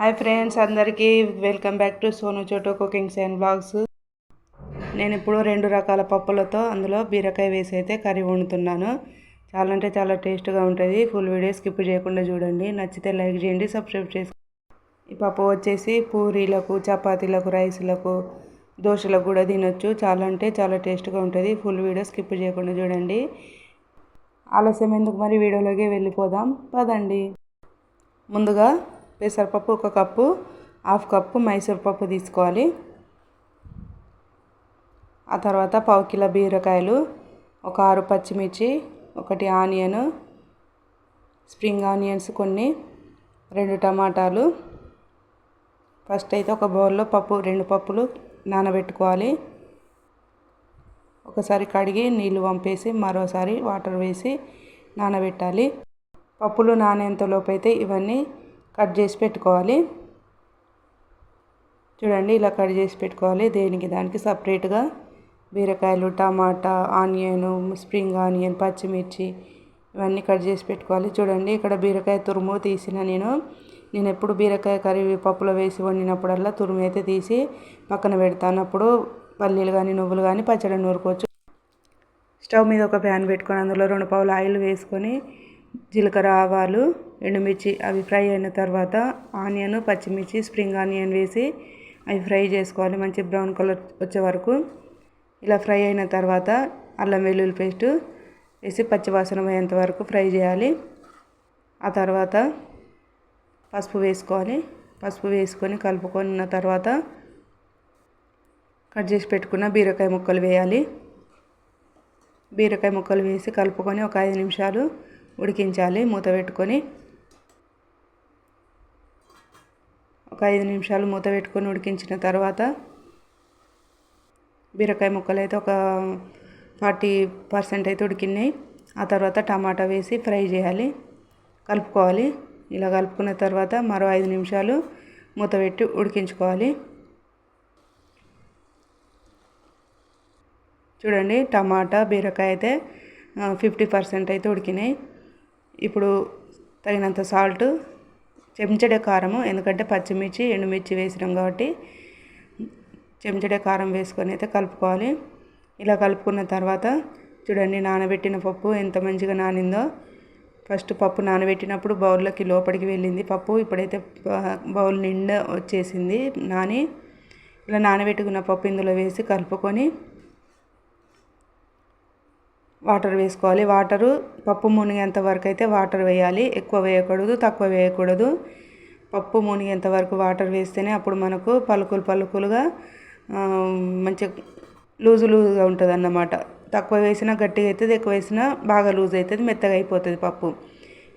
Hi friends అందరికీ welcome back to Sonu Choto cookings and blogs. నేను ఇప్పుడు రెండు రకాల పప్పులతో అందులో బీరకాయ వేసి అయితే కర్రీ వండుతున్నాను. చాలా అంటే చాలా టేస్ట్గా ఉంటుంది. ఫుల్ వీడియో స్కిప్ చేయకుండా చూడండి. నచ్చితే లైక్ చేయండి సబ్స్క్రైబ్ చేసి ఈ పప్పు వచ్చేసి పూరీలకు చపాతీలకు రైస్లకు దోశలకు కూడా తినొచ్చు. చాలా అంటే చాలా టేస్ట్గా ఉంటుంది. ఫుల్ వీడియో స్కిప్ చేయకుండా చూడండి. ఆలస్యం ఎందుకు మరి? వీడియోలోకి వెళ్ళిపోదాం. పదండి. ముందుగా పెసరపప్పు ఒక కప్పు హాఫ్ కప్పు మైసూర్ పప్పు తీసుకోవాలి. ఆ తర్వాత పావు కిలో బీరకాయలు ఒక ఆరు పచ్చిమిర్చి ఒకటి ఆనియన్ స్ప్రింగ్ ఆనియన్స్ కొన్ని రెండు టమాటాలు. ఫస్ట్ అయితే ఒక బౌల్లో పప్పు రెండు పప్పులు నానబెట్టుకోవాలి. ఒకసారి కడిగి నీళ్ళు పంపేసి మరోసారి వాటర్ వేసి నానబెట్టాలి. పప్పులు నానేంతలోపు అయితే ఇవన్నీ కట్ చేసి పెట్టుకోవాలి. చూడండి ఇలా కట్ చేసి పెట్టుకోవాలి. దేనికి? దానికి సపరేట్గా బీరకాయలు టమాటా ఆనియన్ స్ప్రింగ్ ఆనియన్ పచ్చిమిర్చి ఇవన్నీ కట్ చేసి పెట్టుకోవాలి. చూడండి ఇక్కడ బీరకాయ తురుము తీసిన నేను. నేను ఎప్పుడు బీరకాయ కర్రీ పప్పులో వేసి వండినప్పుడల్లా తురుము అయితే తీసి పక్కన పెడతాను. అప్పుడు పల్లీలు కానీ నువ్వులు కానీ పచ్చడి నూరుకోవచ్చు. స్టవ్ మీద ఒక ప్యాన్ పెట్టుకొని అందులో రెండు పావులు ఆయిల్ వేసుకొని జీలకర్ర ఆవాలు ఎండుమిర్చి అవి ఫ్రై అయిన తర్వాత ఆనియన్ పచ్చిమిర్చి స్ప్రింగ్ ఆనియన్ వేసి అవి ఫ్రై చేసుకోవాలి. మంచి బ్రౌన్ కలర్ వచ్చే వరకు ఇలా ఫ్రై అయిన తర్వాత అల్లం వెల్లుల్లి పేస్ట్ వేసి పచ్చివాసన పోయేంత వరకు ఫ్రై చేయాలి. ఆ తర్వాత పసుపు వేసుకోవాలి. పసుపు వేసుకొని కలుపుకున్న తర్వాత కట్ చేసి పెట్టుకున్న బీరకాయ ముక్కలు వేయాలి. బీరకాయ ముక్కలు వేసి కలుపుకొని ఒక ఐదు నిమిషాలు ఉడికించాలి మూత పెట్టుకొని. ఒక ఐదు నిమిషాలు మూత పెట్టుకొని ఉడికించిన తర్వాత బీరకాయ ముక్కలు అయితే ఒక ఫార్టీ పర్సెంట్ అయితే ఉడికినాయి. ఆ తర్వాత టమాటా వేసి ఫ్రై చేయాలి కలుపుకోవాలి. ఇలా కలుపుకున్న తర్వాత మరో ఐదు నిమిషాలు మూత పెట్టి ఉడికించుకోవాలి. చూడండి టమాటా బీరకాయ అయితే ఫిఫ్టీ పర్సెంట్ అయితే ఉడికినాయి. ఇప్పుడు తగినంత సాల్ట్ చెంచడే కారము ఎందుకంటే పచ్చిమిర్చి ఎండుమిర్చి వేసినాం కాబట్టి చెంచడే కారం వేసుకొని అయితే కలుపుకోవాలి. ఇలా కలుపుకున్న తర్వాత చూడండి నానబెట్టిన పప్పు ఎంత మంచిగా నానిందో. ఫస్ట్ పప్పు నానబెట్టినప్పుడు బౌల్లోకి లోపలికి వెళ్ళింది పప్పు. ఇప్పుడైతే బౌల్ నిండా వచ్చేసింది నాని. ఇలా నానబెట్టుకున్న పప్పు ఇందులో వేసి కలుపుకొని వాటర్ వేసుకోవాలి. వాటరు పప్పు మునిగేంత వరకు అయితే వాటర్ వేయాలి. ఎక్కువ వేయకూడదు తక్కువ వేయకూడదు. పప్పు మునిగేంత వరకు వాటర్ వేస్తేనే అప్పుడు మనకు పలుకులు పలుకులుగా మంచి లూజు లూజుగా ఉంటుంది అన్నమాట తక్కువ వేసినా గట్టిగా అవుతుంది ఎక్కువ వేసినా బాగా లూజ్ అవుతుంది మెత్తగా అయిపోతుంది పప్పు.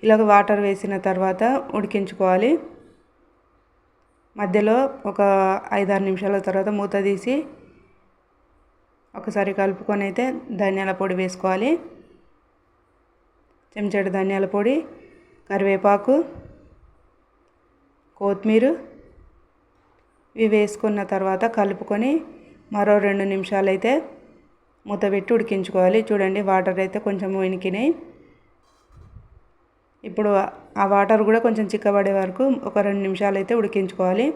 ఇలాగ వాటర్ వేసిన తర్వాత ఉడికించుకోవాలి. మధ్యలో ఒక ఐదారు నిమిషాల తర్వాత మూత తీసి ఒకసారి కలుపుకొని అయితే ధనియాల పొడి వేసుకోవాలి. చెంచాడు ధనియాల పొడి కరివేపాకు కొత్తిమీర ఇవి వేసుకున్న తర్వాత కలుపుకొని మరో రెండు నిమిషాలు అయితే మూత పెట్టి ఉడికించుకోవాలి. చూడండి వాటర్ అయితే కొంచెం ఉనికినాయి. ఇప్పుడు ఆ వాటర్ కూడా కొంచెం చిక్కబడే వరకు ఒక రెండు నిమిషాలు అయితే ఉడికించుకోవాలి.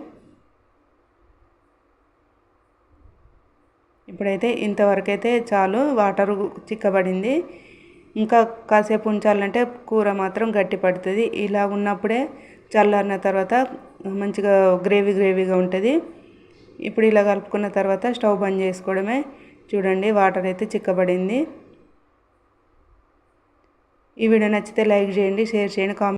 ఇప్పుడైతే ఇంతవరకు అయితే చాలు వాటర్ చిక్కబడింది. ఇంకా కాసేపు ఉంచాలంటే కూర మాత్రం గట్టి పడుతుంది. ఇలా ఉన్నప్పుడే చల్లారిన తర్వాత మంచిగా గ్రేవీ గ్రేవీగా ఉంటుంది. ఇప్పుడు ఇలా కలుపుకున్న తర్వాత స్టవ్ బంద్ చేసుకోవడమే. చూడండి వాటర్ అయితే చిక్కబడింది. ఈ వీడియో నచ్చితే లైక్ చేయండి షేర్ చేయండి కామెంట్